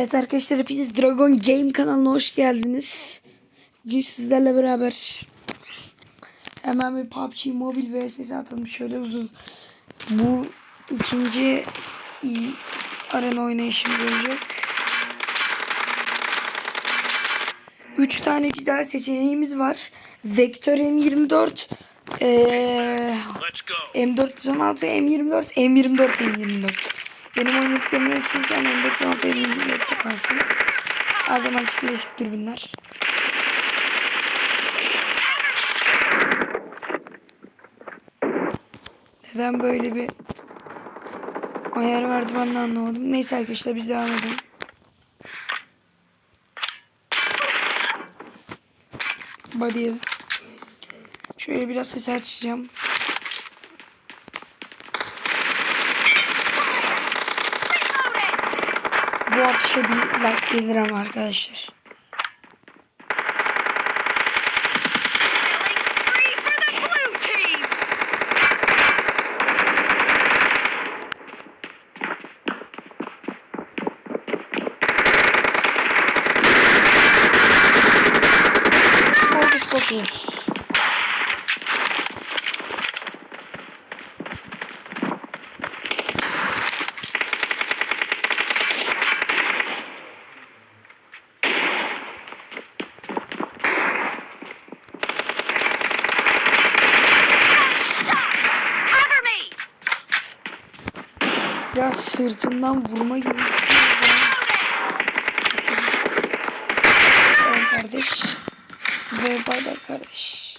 Evet arkadaşlar hepiniz Dragon Game kanalına hoş geldiniz. Bugün sizlerle beraber hemen bir PUBG Mobile vs atalım. Şöyle uzun. Bu ikinci arena oynayışımız olacak. Üç tane güzel seçeneğimiz var. Vektör M24 eee Let's go. M416, M24, M24, M24. Benim oynadıklarımın hepsini şu an M416, M24'te kalsın. Her zamanki klasik dürbünler. Neden böyle bir ayar verdi ben de anlamadım. Neyse arkadaşlar biz devam edelim. Body'ye. Şöyle biraz sesi açacağım. Atışa bir like gelir ama arkadaşlar. Free for Biraz sırtından vurma gibi bir kardeş. Ve bay bay kardeş.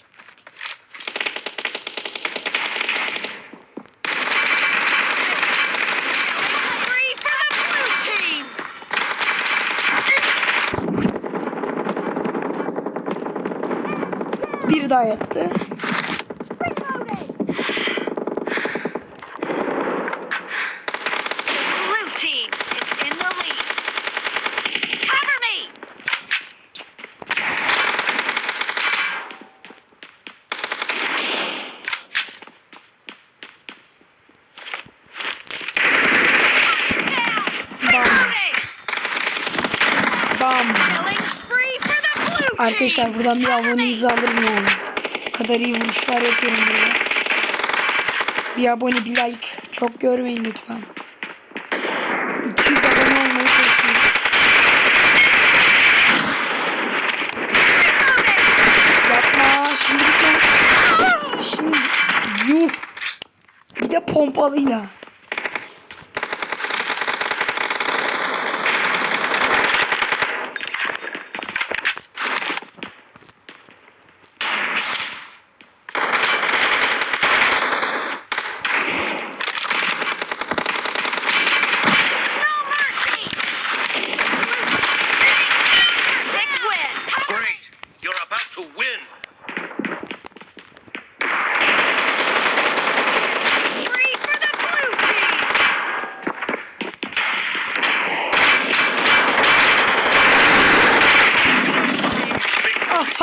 Bir daha yattı. Arkadaşlar buradan bir abonenizi alırım yani. O kadar iyi vuruşlar yapıyorum burada. Bir abone bir like. Çok görmeyin lütfen. 200 abone olmaya çalışıyoruz. Yapma şimdi gitme. Şimdi yuh. Bir de pompalıyla.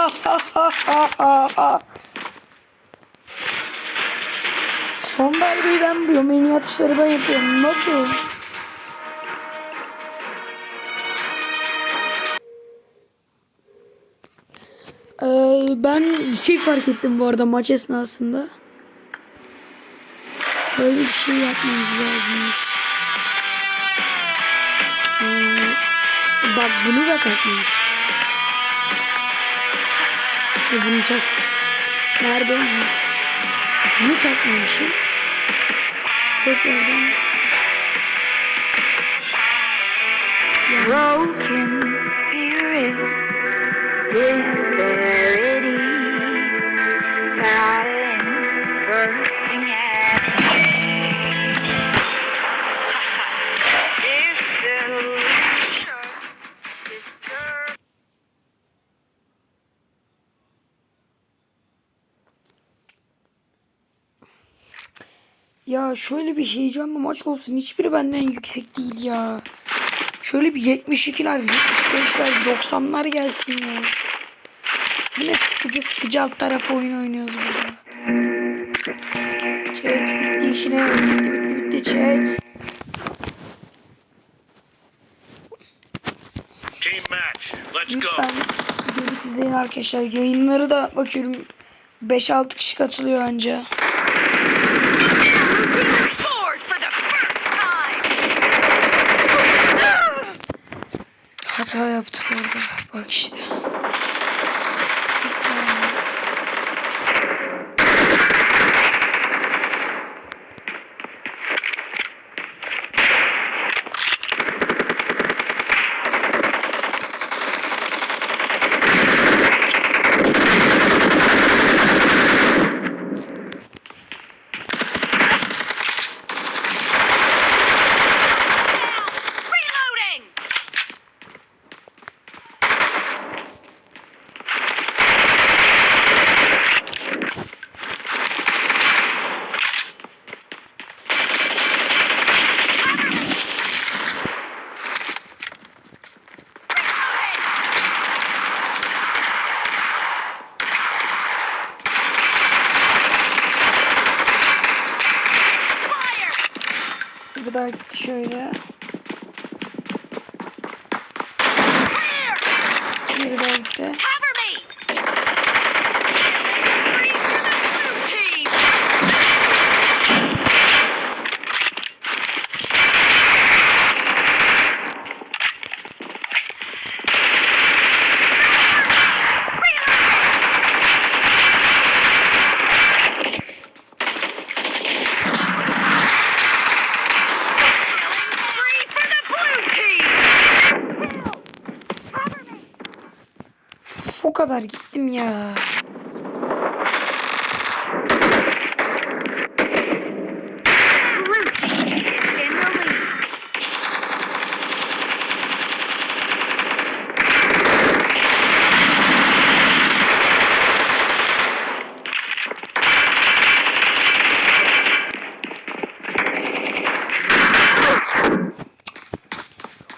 Son darbeyi ben vuruyorum. En iyi atışları ben yapıyorum. Nasıl? Ee, ben şey fark ettim bu arada maç esnasında. Şöyle bir şey yapmamız lazım. Ee, bak bunu da takmamış. E, bunu tak. Nerede o? Bunu takmamışım. Tekrardan. Broken spirit, disparity, Ya şöyle bir heyecanlı maç olsun. Hiçbiri benden yüksek değil ya. Şöyle bir 72'ler, 75'ler, 90'lar gelsin ya. Yine sıkıcı sıkıcı alt tarafı oyun oynuyoruz burada. Chat bitti işine. Bitti bitti bitti chat. Team match. Let's go. Lütfen izleyin arkadaşlar. Yayınları da bakıyorum 5-6 kişi katılıyor anca. Yaptık orada. Bak işte. Bir saniye. Reloading. Fire. Bir daha gitti şöyle. Kadar gittim ya.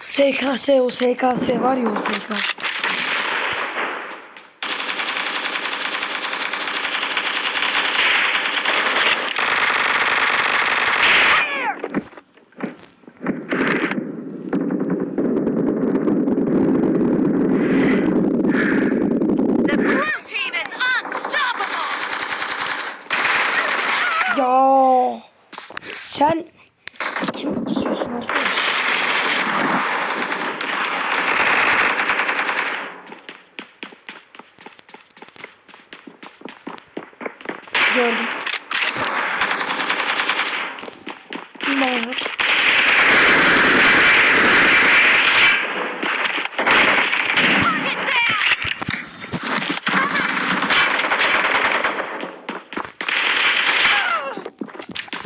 SKS o SKS var ya o SKS.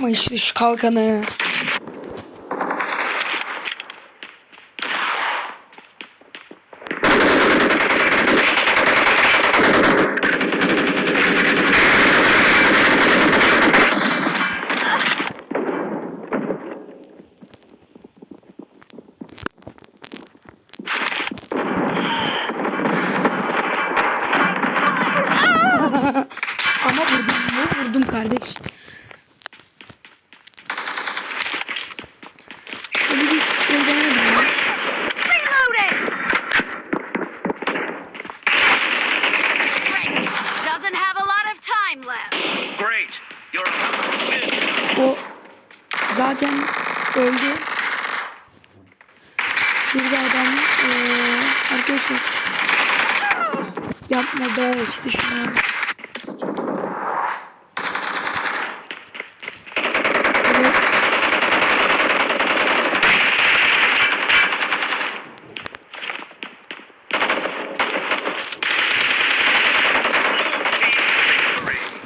Ama işte şu kalkanı. Yapma be işte şuna. Evet.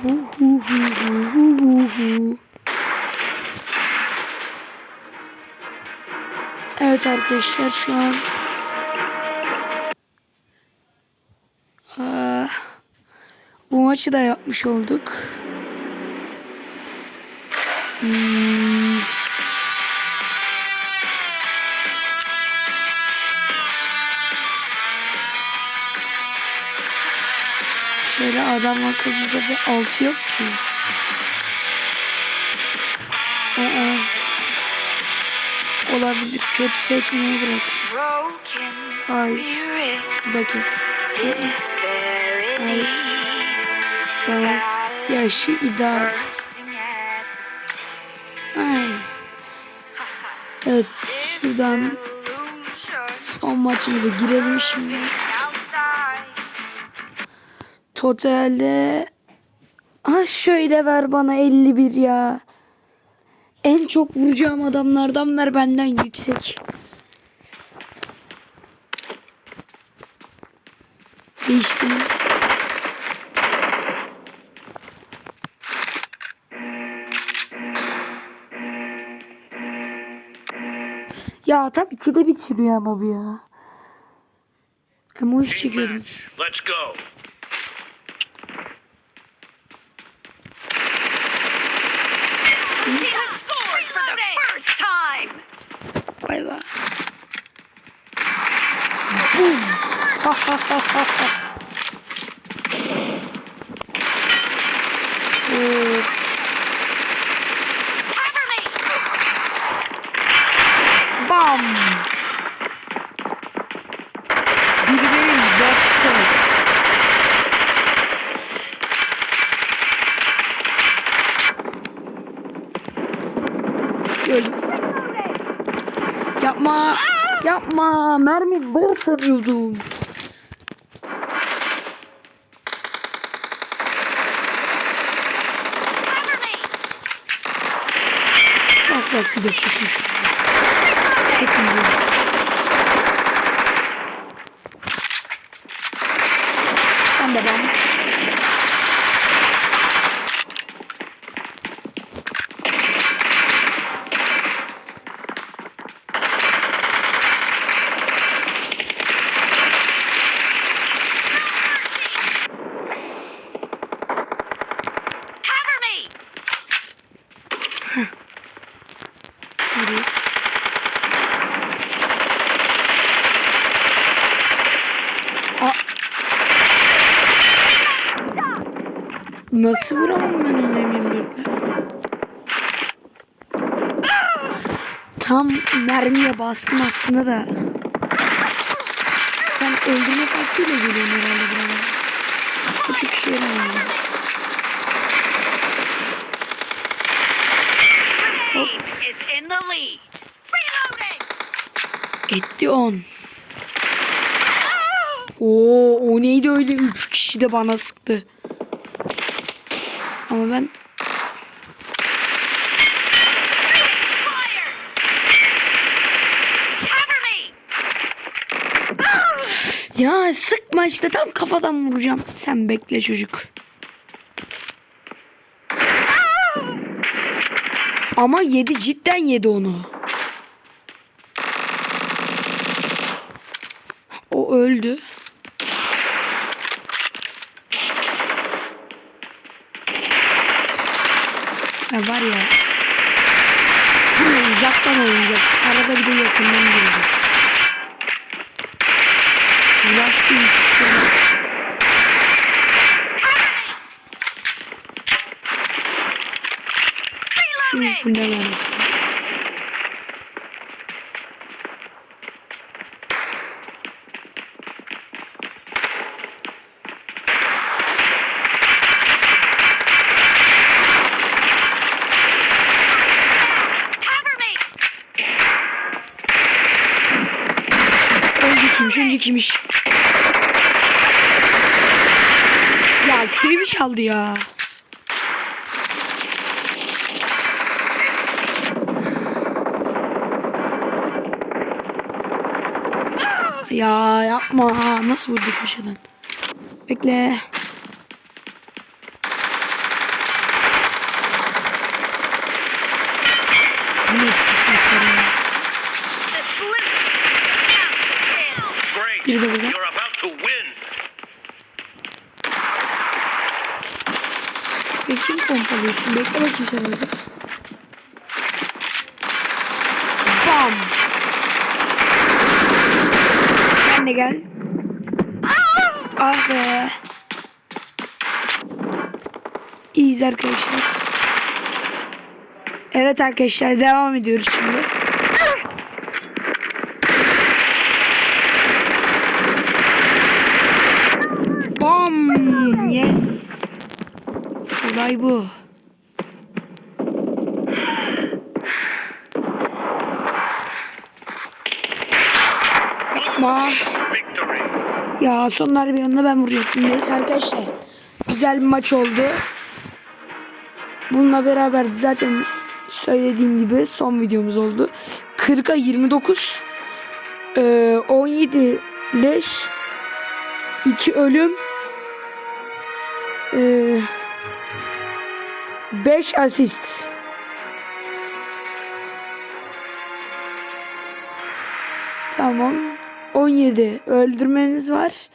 Hu hu hu hu hu hu. Evet arkadaşlar şu an maçı da yapmış olduk. Hmm. Şöyle adam akıllıca bir altı yok ki. Aa, olabilir. Kötü seçmeyi bırakırız. Broken Ay. Bir dakika. Tamam. Yaşı idare. Ay. Evet. Şuradan son maçımıza girelim şimdi. Totalde Ha şöyle ver bana 51 ya. En çok vuracağım adamlardan ver benden yüksek. Değiştim. Ya tabii ki de bitiriyor ama bu ya. Emoji match. Let's go. Team has scored for the first time. Bay bay. Boom. Ha ha ha ha ha. Oo, Cover me. Bam. Biri benim boxta. Öldüm. Yapma. Yapma. Mermi var sanıyordum. Bak bak bir de pusmuş. Çekin Sen de bam. Nasıl vuramam ben onu M24'le? Tam mermiye bastım aslında da. Sen öldürme faslıyla geliyorsun herhalde buraya. Küçük şey the lead. Reloading. Etti 10. Oo, o neydi öyle 3 kişi de bana sıktı. Ama ben ya sıkma işte tam kafadan vuracağım. Sen bekle çocuk. Ama yedi cidden yedi onu. O öldü. Ha var ya. Bunu uzaktan oynayacağız. Arada bir de yakından gireceğiz. Ulaştı üç Şunu şundan ver Ya kilimi çaldı ya. Ya yapma. Nasıl vurdu köşeden? Bekle. Biri de burada. Sen kim pompalıyorsun? Bekle bakayım sen orada. Bam. Sen de gel. Ah be. İyiyiz arkadaşlar. Evet arkadaşlar devam ediyoruz şimdi. Yes. Olay bu. Yapma. Ya sonlar bir yanına ben vuracaktım. Neyse arkadaşlar. Güzel bir maç oldu. Bununla beraber zaten söylediğim gibi son videomuz oldu. 40'a 29 ee, 17 leş 2 ölüm ee, 5 asist. Tamam. 17 öldürmemiz var.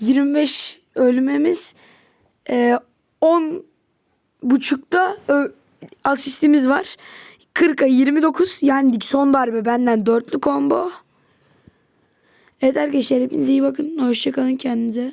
25 ölmemiz. Ee, 10 buçukta asistimiz var. 40'a 29 yendik son darbe benden dörtlü combo. Evet arkadaşlar hepinize iyi bakın. Hoşçakalın kendinize.